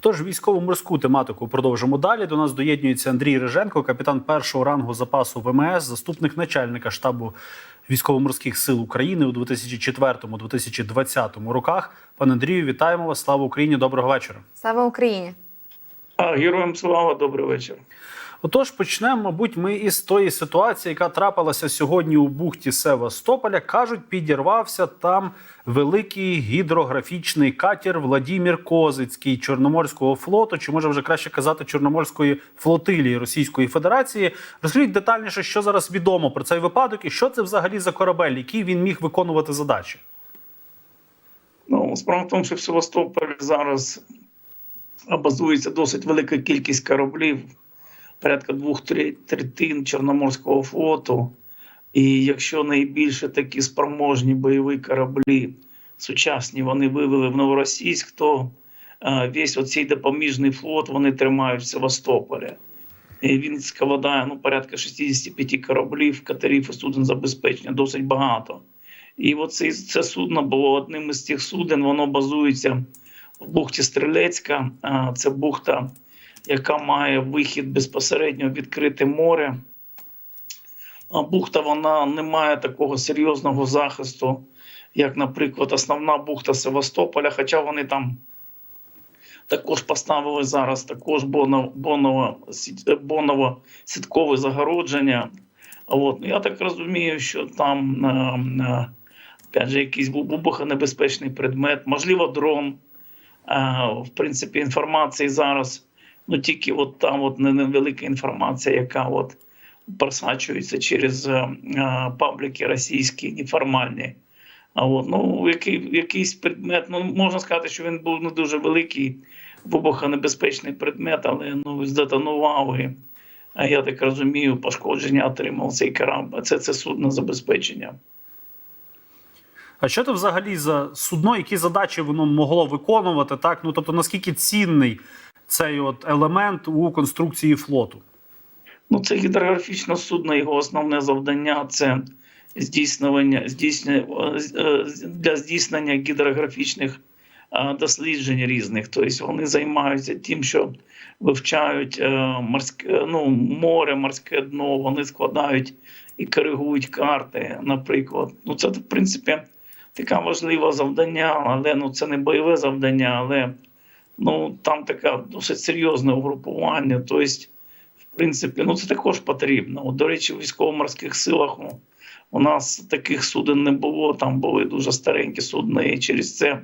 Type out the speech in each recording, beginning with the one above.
Тож військово-морську тематику продовжимо далі. До нас доєднюється Андрій Риженко, капітан першого рангу запасу ВМС, заступник начальника штабу військово-морських сил України у 2004-2020 роках. Пане Андрію, вітаємо вас! Слава Україні! Доброго вечора! Слава Україні! А, Героям слава, добрий вечір. Отож, почнемо, мабуть, ми із тої ситуації, яка трапилася сьогодні у бухті Севастополя. Кажуть, підірвався там великий гідрографічний катер Владімір Козицький Чорноморського флоту, чи може вже краще казати Чорноморської флотилії Російської Федерації. Розкажіть детальніше, що зараз відомо про цей випадок, і що це взагалі за корабель, який він міг виконувати задачі. Ну, справа в тому, що в Севастополі зараз базується досить велика кількість кораблів, порядка двох третин Чорноморського флоту. І якщо найбільше такі спроможні бойові кораблі сучасні вони вивели в Новоросійськ, то е, весь оцей допоміжний флот вони тримають в Севастополі. І він складає ну, порядка 65 кораблів, катерів і суден забезпечення, досить багато. І оце, це судно було одним із тих суден, воно базується в бухті Стрілецька. Це бухта, яка має вихід безпосередньо в відкрите море. А Бухта вона не має такого серйозного захисту, як, наприклад, основна бухта Севастополя. Хоча вони там також поставили зараз також боново, боново-сіткове загородження. От, ну, я так розумію, що там е, е, опять же, якийсь вибухонебезпечний предмет, можливо, дрон. Е, В принципі, інформації зараз, ну тільки от там от невелика інформація, яка от просачується через е, е, пабліки російські, неформальні. А от, ну, який, якийсь предмет, ну можна сказати, що він був не дуже великий, вибухонебезпечний предмет, але ну, здетонував і, я так розумію, пошкодження отримав цей корабль. Це, це судно забезпечення. А що це взагалі за судно, які задачі воно могло виконувати? Так, ну тобто наскільки цінний цей от елемент у конструкції флоту? Ну, це гідрографічне судно, його основне завдання це здійснення е, для здійснення гідрографічних е, досліджень різних. Тобто вони займаються тим, що вивчають е, морське ну, море, морське дно, вони складають і коригують карти, наприклад. Ну, це в принципі таке важливе завдання, але ну це не бойове завдання, але ну там таке досить серйозне угрупування. Тобто, в принципі, ну це також потрібно. От, До речі, в військово-морських силах ну, у нас таких суден не було. Там були дуже старенькі судна, і через це,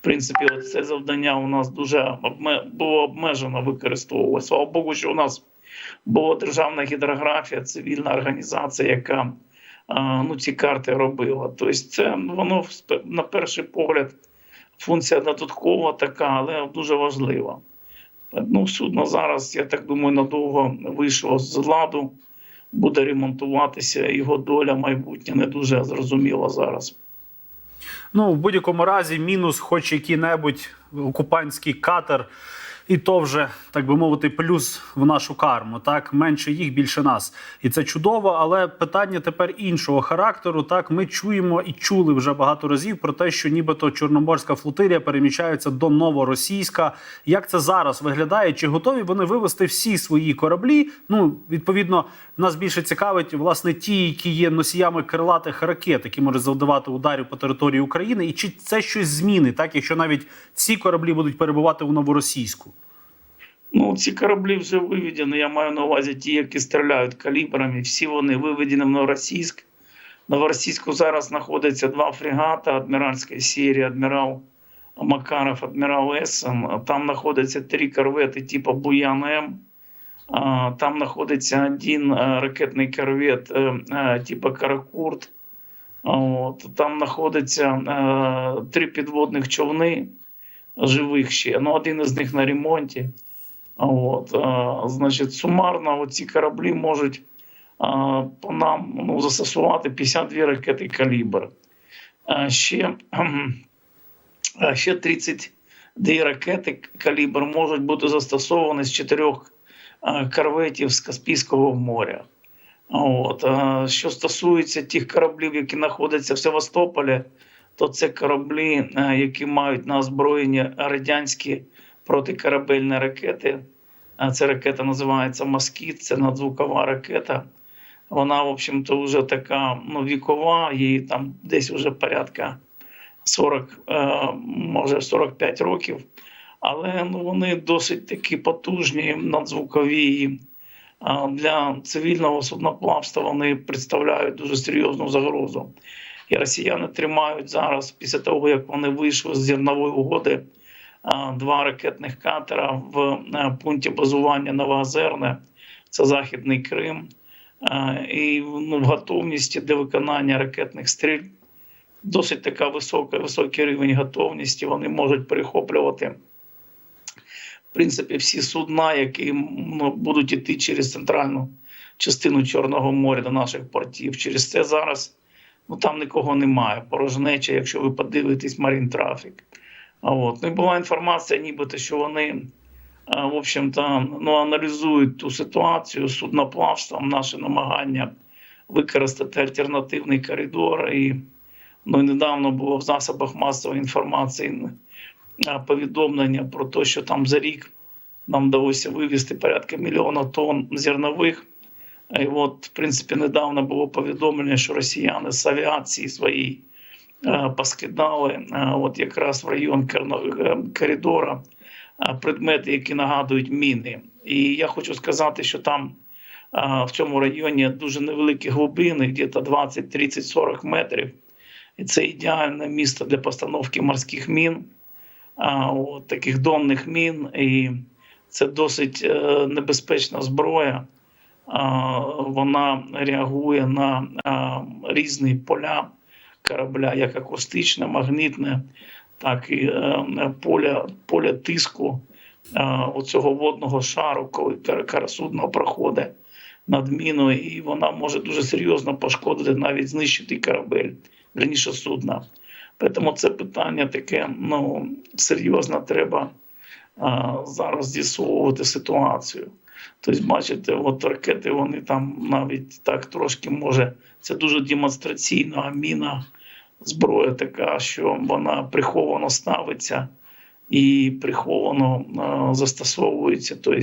в принципі, це завдання у нас дуже обме... було обмежено використовувалося. Слава Богу, що у нас була державна гідрографія, цивільна організація, яка ну, ці карти робила. Тобто, це воно на перший погляд функція додаткова така, але дуже важлива. Ну, судно зараз, я так думаю, надовго вийшло з ладу, буде ремонтуватися. Його доля майбутня не дуже зрозуміла зараз. Ну, в будь-якому разі, мінус, хоч який-небудь окупантський катер, і то вже, так би мовити, плюс в нашу карму. Так, менше їх, більше нас. І це чудово, але питання тепер іншого характеру. Так, ми чуємо і чули вже багато разів про те, що нібито Чорноморська флотилія переміщається до Новоросійська. Як це зараз виглядає? Чи готові вони вивести всі свої кораблі? Ну, відповідно, нас більше цікавить власне ті, які є носіями крилатих ракет, які можуть завдавати ударів по території України, і чи це щось змінить, так якщо навіть ці кораблі будуть перебувати у Новоросійську? Ну, ці кораблі вже виведені. Я маю на увазі ті, які стріляють калібрами. Всі вони виведені в Новоросійськ. В Новоросійську зараз знаходяться два фрегати адміральської серії, адмірал Макаров, адмірал Ессен. Там знаходяться три корвети типу Буян М. Там знаходиться один е, ракетний корвет е, е, типу Каракурт. От. Там знаходиться е, три підводних човни живих ще. Ну, один із них на ремонті. От, е, значить, сумарно ці кораблі можуть е, по нам ну, застосувати 52 ракети калібр. Е, ще, ще 32 ракети калібр можуть бути застосовані з чотирьох корветів з Каспійського моря. От, що стосується тих кораблів, які знаходяться в Севастополі, то це кораблі, які мають на озброєнні радянські протикорабельні ракети. Ця ракета називається Москіт, це надзвукова ракета. Вона, в общем-то, вже така ну, вікова, їй там десь вже порядка 40, е, може 45 років. Але ну, вони досить такі потужні, надзвукові. Для цивільного судноплавства вони представляють дуже серйозну загрозу. І росіяни тримають зараз, після того як вони вийшли з зернової угоди, два ракетних катера в е, пункті базування Новоозерне, це Західний Крим, і ну, в готовності для виконання ракетних стрільб. Досить така висока, високий рівень готовності. Вони можуть перехоплювати в принципі всі судна, які ну, будуть іти через центральну частину Чорного моря до наших портів. Через це зараз ну там нікого немає. Порожнеча, якщо ви подивитесь Марін Трафік. А от ну і була інформація, нібито що вони. а, В общем-то, ну, аналізують ту ситуацію судноплавством, наше намагання використати альтернативний коридор. І ну, недавно було в засобах масової інформації повідомлення про те, що там за рік нам вдалося вивезти порядка мільйона тонн зернових. І от, в принципі, недавно було повідомлення, що росіяни з авіації своєї е, поскидали е, от якраз в район е, коридора е, предмети, які нагадують міни. І я хочу сказати, що там е, в цьому районі дуже невеликі глибини, десь 20, 30, 40 метрів. І це ідеальне місце для постановки морських мін, от, таких донних мін. І це досить е, небезпечна зброя. Вона реагує на різні поля корабля, як акустичне, магнітне, так і е, поля, поля тиску е, оцього водного шару, коли судно проходить над міною, і вона може дуже серйозно пошкодити, навіть знищити корабель, раніше судна. Тому це питання таке ну, серйозно треба а, зараз з'ясовувати ситуацію. Тобто, бачите, от ракети вони там навіть так трошки може. Це дуже демонстраційна міна, зброя така, що вона приховано ставиться і приховано а, застосовується. Тобто,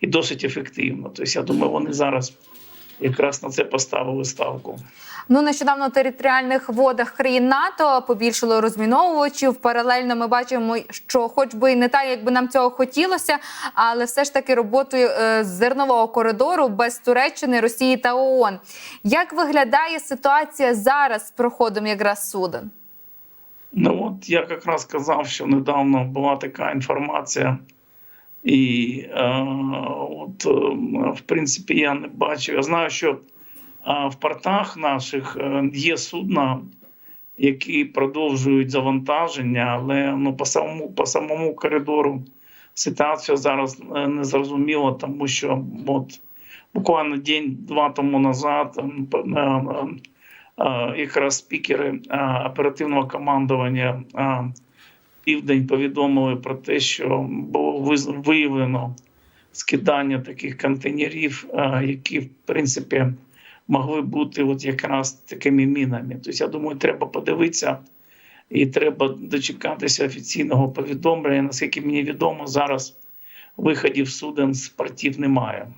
і досить ефективно. Тобто, я думаю, вони зараз якраз на це поставили ставку. Ну нещодавно в територіальних водах країн НАТО побільшало розміновувачів. Паралельно ми бачимо, що, хоч би і не так, як би нам цього хотілося, але все ж таки роботою е, зернового коридору без Туреччини, Росії та ООН. Як виглядає ситуація зараз з проходом якраз суден? Ну от я якраз казав, що недавно була така інформація, і е, от, е, в принципі, я не бачив. Я знаю, що е, в портах наших е, є судна, які продовжують завантаження, але ну, по самому, по самому коридору ситуація зараз не зрозуміла, тому що от, буквально день-два тому назад. якраз спікери оперативного командування Південь повідомили про те, що було виявлено скидання таких контейнерів, е, які в принципі могли бути от якраз такими мінами. Тобто, я думаю, треба подивитися і треба дочекатися офіційного повідомлення. Наскільки мені відомо, зараз виходів суден з портів немає.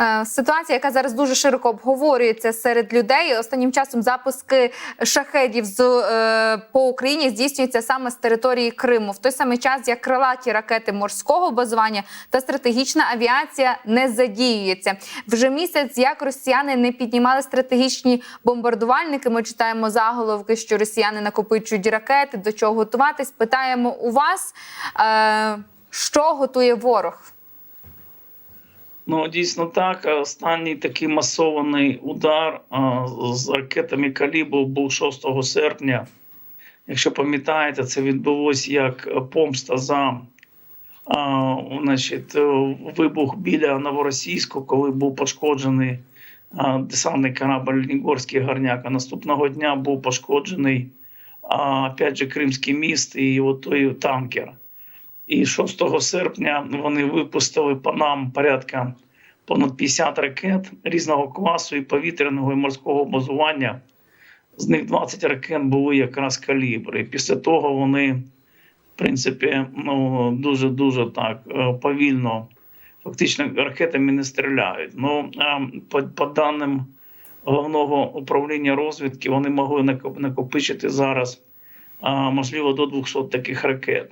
Е, Ситуація, яка зараз дуже широко обговорюється серед людей. Останнім часом запуски шахедів з е, по Україні здійснюються саме з території Криму, в той самий час як крилаті ракети морського базування та стратегічна авіація не задіюється. Вже місяць як росіяни не піднімали стратегічні бомбардувальники. Ми читаємо заголовки, що росіяни накопичують ракети. До чого готуватись? Питаємо у вас, е, що готує ворог. Ну, дійсно так. Останній такий масований удар з ракетами калібру був 6 серпня. Якщо пам'ятаєте, це відбулося як помста за а, значить, е, вибух біля Новоросійську, коли був пошкоджений а, десантний корабль Лінігорський гарняк. А наступного дня був пошкоджений а, опять же, Кримський міст і от той танкер. І 6 серпня вони випустили по нам порядка понад 50 ракет різного класу і повітряного і морського базування. З них 20 ракет були якраз калібри. Після того вони, в принципі, ну дуже дуже так е, повільно. Фактично ракетами не стріляють. Ну по, по даним головного управління розвідки, вони могли накоп- накопичити зараз можливо до 200 таких ракет.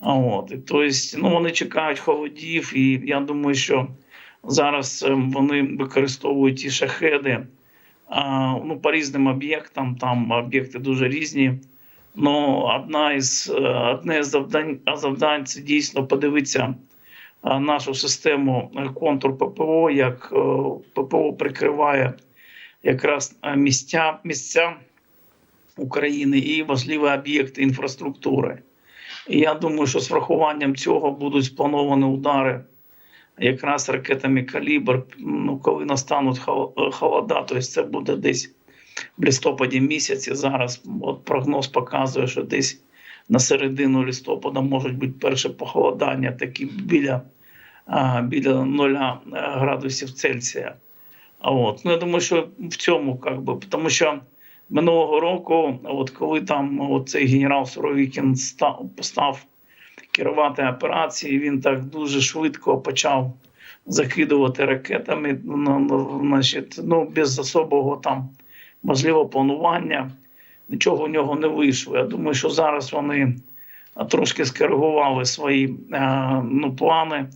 А от тобто, ну вони чекають холодів, і я думаю, що зараз е, вони використовують ті шахеди а, ну, по різним об'єктам. Там об'єкти дуже різні. Ну, одна із е, одне з завдань завдань це дійсно подивитися нашу систему е, контур ППО, як ППО прикриває якраз місця, місця України і важливі об'єкти інфраструктури. І я думаю, що з врахуванням цього будуть сплановані удари якраз ракетами калібр, ну, коли настануть е, холода, тобто це буде десь в листопаді місяці. Зараз от прогноз показує, що десь на середину листопада можуть бути перші похолодання, такі біля, біля 0 градусів Цельсія. От ну я думаю, що в цьому як би, тому що минулого року, от коли там цей генерал Суровікін став став керувати операцією, він так дуже швидко почав закидувати ракетами, на, на, значить, ну без особого там можливо планування. Нічого у нього не вийшло. Я думаю, що зараз вони трошки скоригували свої е, ну, плани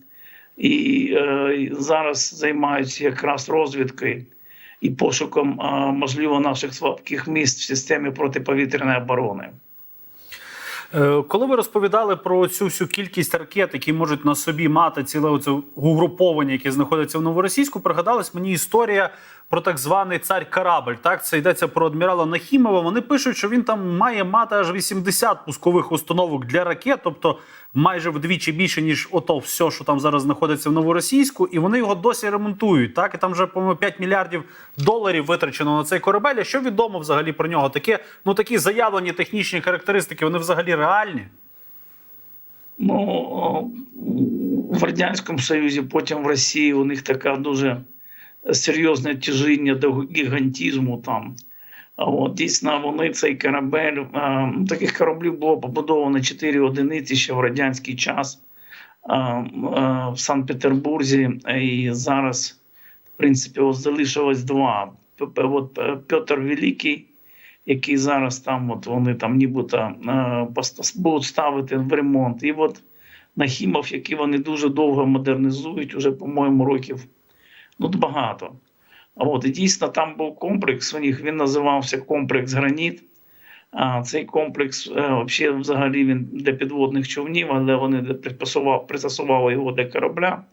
і е, зараз займаються якраз розвідкою і пошуком, можливо, наших слабких місць в системі протиповітряної оборони. Е, Коли ви розповідали про цю всю кількість ракет, які можуть на собі мати ціле оце угруповання, яке знаходиться в новоросійську, пригадалась мені історія про так званий цар Карабель. Так, це йдеться про адмірала Нахімова. Вони пишуть, що він там має мати аж 80 пускових установок для ракет, тобто майже вдвічі більше ніж ото все, що там зараз знаходиться в новоросійську, і вони його досі ремонтують. Так, і там вже по 5 мільярдів доларів витрачено на цей корабель. А що відомо взагалі про нього? Таке, ну такі заявлені технічні характеристики, вони взагалі реальні. Ну, в Радянському Союзі, потім в Росії у них така дуже серйозне тяжіння до гігантизму там. От, дійсно, вони цей корабель, е, таких кораблів було побудовано 4 одиниці ще в радянський час е, е, в Санкт-Петербурзі. І зараз, в принципі, от залишилось два. От Петр Великий, який зараз там, от вони там нібито е, будуть ставити в ремонт. І от Нахімов, який вони дуже довго модернізують, уже, по-моєму, років ну, багато. От, і дійсно там був комплекс у них, він називався комплекс Граніт. А цей комплекс е, взагалі він для підводних човнів, але вони пристосували, його для корабля.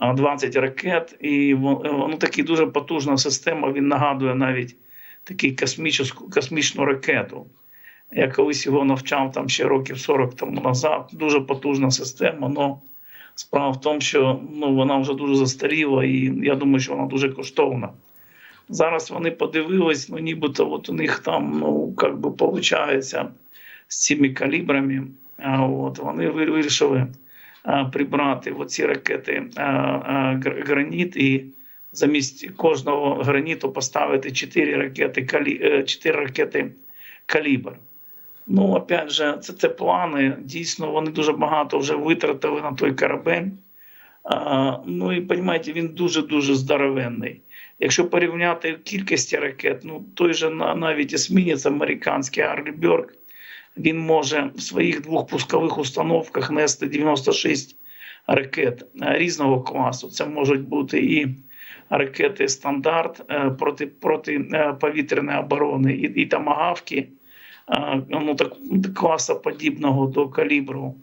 20 ракет, і во- е, воно такі дуже потужна система. Він нагадує навіть таку космічну, космічну ракету. Я колись його навчав там ще років 40 тому назад. Дуже потужна система. Но справа в тому, що ну, вона вже дуже застаріла, і я думаю, що вона дуже коштовна. Зараз вони подивились, ну нібито от у них там, ну, як би виходить, з цими калібрами. А от вони вирішили прибрати оці ракети граніт і замість кожного граніту поставити 4 ракети, калі, е, 4 ракети калібр. Ну, опять же, це, це плани. Дійсно, вони дуже багато вже витратили на той корабель. А, ну і розумієте, він дуже-дуже здоровенний. Якщо порівняти кількості ракет, ну той же навіть есмінець американський Арлі Бьорк, він може в своїх двох пускових установках нести 96 ракет е, різного класу. Це можуть бути і ракети стандарт е, проти, проти е, повітряної оборони, і, і тамагавки ну, так, класа подібного до калібру.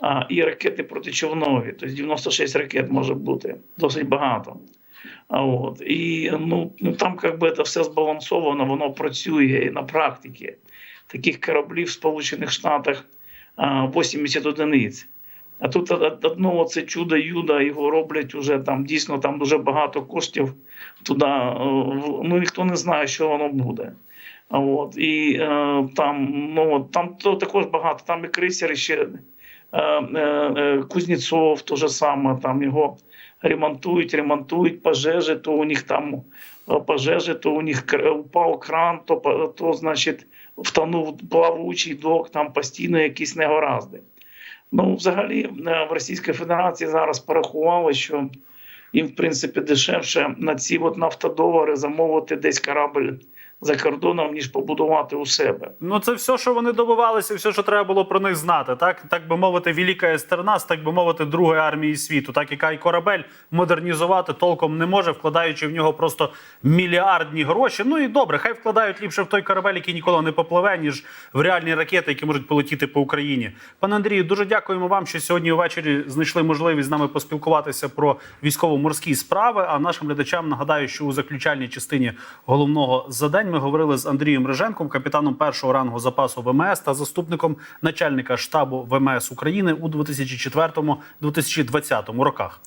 А, і ракети протичовнові, тобто 96 ракет може бути досить багато. А от і ну, ну там як би це все збалансовано, воно працює і на практиці. Таких кораблів в Сполучених Штатах 80 одиниць. А тут одного це чудо юда його роблять уже там дійсно там дуже багато коштів туди. Ну ніхто не знає, що воно буде. От і е, там, ну там то також багато. Там і крейсери ще е, е, е, Кузнєцов, то же саме, там його ремонтують, ремонтують пожежі, то у них там е, пожежі, то у них упав кран, то, то значить втонув плавучий док, там постійно якісь негоразди. Ну, взагалі, е, в Російській Федерації зараз порахували, що їм, в принципі, дешевше на ці от нафтодолари замовити десь корабль за кордоном, ніж побудувати у себе. Ну, це все, що вони добивалися, все, що треба було про них знати. Так, так би мовити, велика естернас, так би мовити, другої армії світу. Так, яка і корабель модернізувати толком не може, вкладаючи в нього просто мільярдні гроші. Ну і добре, хай вкладають ліпше в той корабель, який ніколи не попливе, ніж в реальні ракети, які можуть полетіти по Україні. Пане Андрію, дуже дякуємо вам, що сьогодні ввечері знайшли можливість з нами поспілкуватися про військово-морські справи. А нашим глядачам нагадаю, що у заключальній частині головного за день ми говорили з Андрієм Риженком, капітаном першого рангу запасу ВМС та заступником начальника штабу ВМС України у 2004-2020 роках.